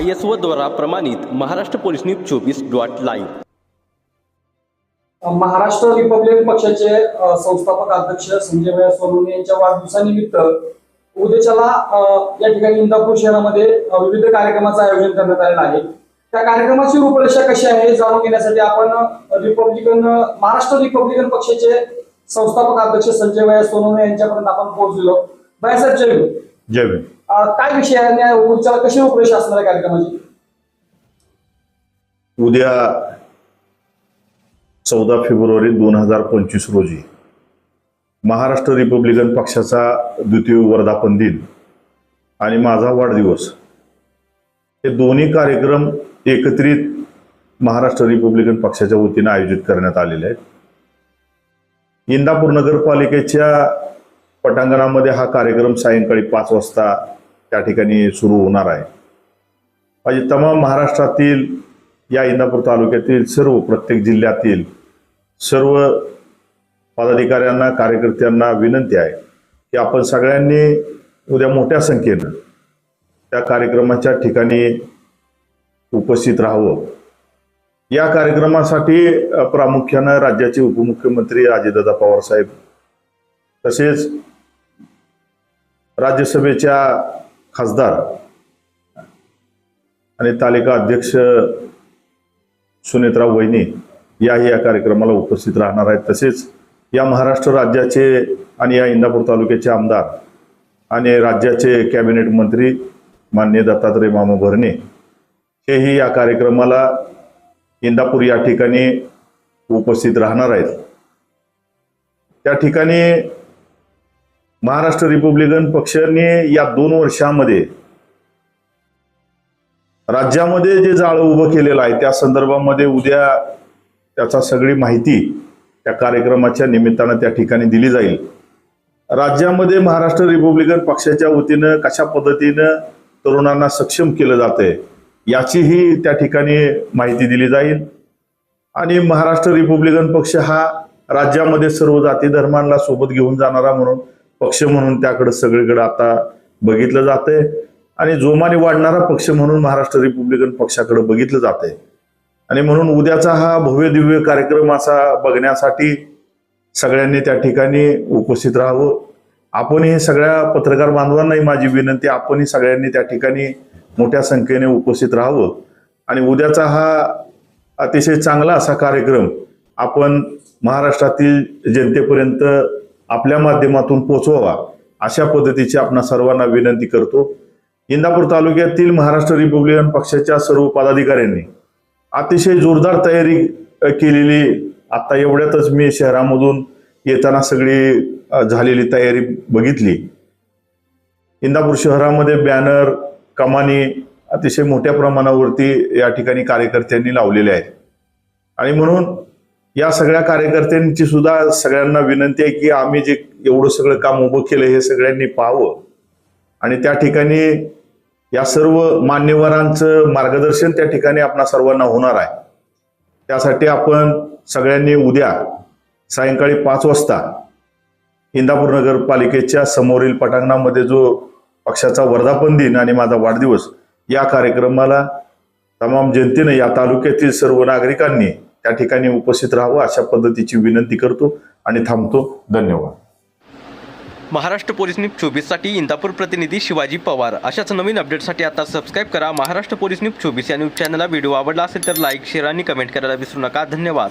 I S O द्वारा प्रमाणित Maharashtra police news चोवीस डॉट लाईव्ह. महाराष्ट्र रिपब्लिकन पक्षाचे संस्थापक अध्यक्ष संजय भैया सोनवणे यांच्या वाढदिवसानिमित्त उद्याच्याला या ठिकाणी इंदापूर शहरामध्ये विविध कार्यक्रमाचं आयोजन करण्यात आलेलं आहे. त्या कार्यक्रमाची रूपरेषा कशी आहे जाणून घेण्यासाठी आपण रिपब्लिकन महाराष्ट्र रिपब्लिकन पक्षाचे संस्थापक अध्यक्ष संजय भाया सोनवणे यांच्यापर्यंत आपण पोहोचलो भाईसाहेब जय जय भीम. काय विषय आहे? कशी रूपरेषा असणार आहे कार्यक्रमाची? उद्या चौदा फेब्रुवारी दोन हजार पंचवीस रोजी महाराष्ट्र रिपब्लिकन पक्षाचा द्वितीय वर्धापन दिन आणि माझा वाढदिवस. हे दोन्ही कार्यक्रम एकत्रित महाराष्ट्र रिपब्लिकन पक्षाच्या वतीनं आयोजित करण्यात आलेले आहेत. इंदापूर नगरपालिकेच्या पटांगणामध्ये हा कार्यक्रम सायंकाळी पाच वाजता त्या ठिकाणी सुरू होणार आहे. माझे तमाम महाराष्ट्रातील या इंदापूर तालुक्यातील सर्व प्रत्येक जिल्ह्यातील सर्व पदाधिकाऱ्यांना कार्यकर्त्यांना विनंती आहे की आपण सगळ्यांनी उद्या मोठ्या संख्येनं त्या कार्यक्रमाच्या ठिकाणी उपस्थित राहावं. या कार्यक्रमासाठी प्रामुख्यानं राज्याचे उपमुख्यमंत्री अजितदादा पवार साहेब तसेच राज्यसभेच्या खासदार आणि तालिका अध्यक्ष सुनेत्रा वहिनी याही या कार्यक्रमाला उपस्थित राहणार आहेत. तसेच या महाराष्ट्र राज्याचे आणि या इंदापूर तालुक्याचे आमदार आणि राज्याचे कॅबिनेट मंत्री मान्य दत्तात्रय मामा भरणे हेही या कार्यक्रमाला इंदापूर या ठिकाणी उपस्थित राहणार आहेत. त्या ठिकाणी महाराष्ट्र रिपब्लिकन पक्षाने या दोन वर्षामध्ये राज्यामध्ये जे जाळं उभं केलेलं आहे त्या संदर्भामध्ये उद्या त्याचा सगळी माहिती त्या कार्यक्रमाच्या निमित्तानं त्या ठिकाणी दिली जाईल. राज्यामध्ये महाराष्ट्र रिपब्लिकन पक्षाच्या वतीनं कशा पद्धतीनं तरुणांना सक्षम केलं जातंय याचीही त्या ठिकाणी माहिती दिली जाईल. आणि महाराष्ट्र रिपब्लिकन पक्ष हा राज्यामध्ये सर्व जाती धर्मांना सोबत घेऊन जाणारा म्हणून पक्ष म्हणून त्याकडे सगळीकडे आता बघितलं जातंय. आणि जोमाने वाढणारा पक्ष म्हणून महाराष्ट्र रिपब्लिकन पक्षाकडे बघितलं जाते आणि म्हणून उद्याचा हा भव्य दिव्य कार्यक्रम असा बघण्यासाठी सगळ्यांनी त्या ठिकाणी उपस्थित राहावं. आपणही सगळ्या पत्रकार बांधवांनाही माझी विनंती आपणही सगळ्यांनी त्या ठिकाणी मोठ्या संख्येने उपस्थित राहावं. आणि उद्याचा हा अतिशय चांगला असा कार्यक्रम आपण महाराष्ट्रातील जनतेपर्यंत आपल्या माध्यमातून पोचवावा अशा पद्धतीची आपणा सर्वांना विनंती करतो. इंदापूर तालुक्यातील महाराष्ट्र रिपब्लिकन पक्षाच्या सर्व पदाधिकाऱ्यांनी अतिशय जोरदार तयारी केलेली. आता एवढ्यातच मी शहरामधून येताना सगळी झालेली तयारी बघितली. इंदापूर शहरामध्ये बॅनर कमानी अतिशय मोठ्या प्रमाणावरती या ठिकाणी कार्यकर्त्यांनी लावलेले आहेत. आणि म्हणून या सगळ्या कार्यकर्त्यांची सुद्धा सगळ्यांना विनंती आहे की आम्ही जे एवढं सगळं काम उभं केलं हे सगळ्यांनी पाहावं. आणि त्या ठिकाणी या सर्व मान्यवरांचं मार्गदर्शन त्या ठिकाणी आपणा सर्वांना होणार आहे. त्यासाठी आपण सगळ्यांनी उद्या सायंकाळी पाच वाजता इंदापूर नगरपालिकेच्या समोरील पटांगणामध्ये जो पक्षाचा वर्धापन दिन आणि माझा वाढदिवस या कार्यक्रमाला तमाम जनतेने या तालुक्यातील सर्व नागरिकांनी त्या ठिकाणी उपस्थित राहावं अशा पद्धतीची विनंती करतो आणि थांबतो. धन्यवाद. महाराष्ट्र पोलीस न्यूज चोवीससाठी इंदापूर प्रतिनिधी शिवाजी पवार. अशाच नवीन अपडेटसाठी आता सबस्क्राईब करा. महाराष्ट्र पोलीस न्यूज चोवीस या न्यूज चॅनलला व्हिडिओ आवडला असेल तर लाईक शेअर आणि कमेंट करायला विसरू नका. धन्यवाद.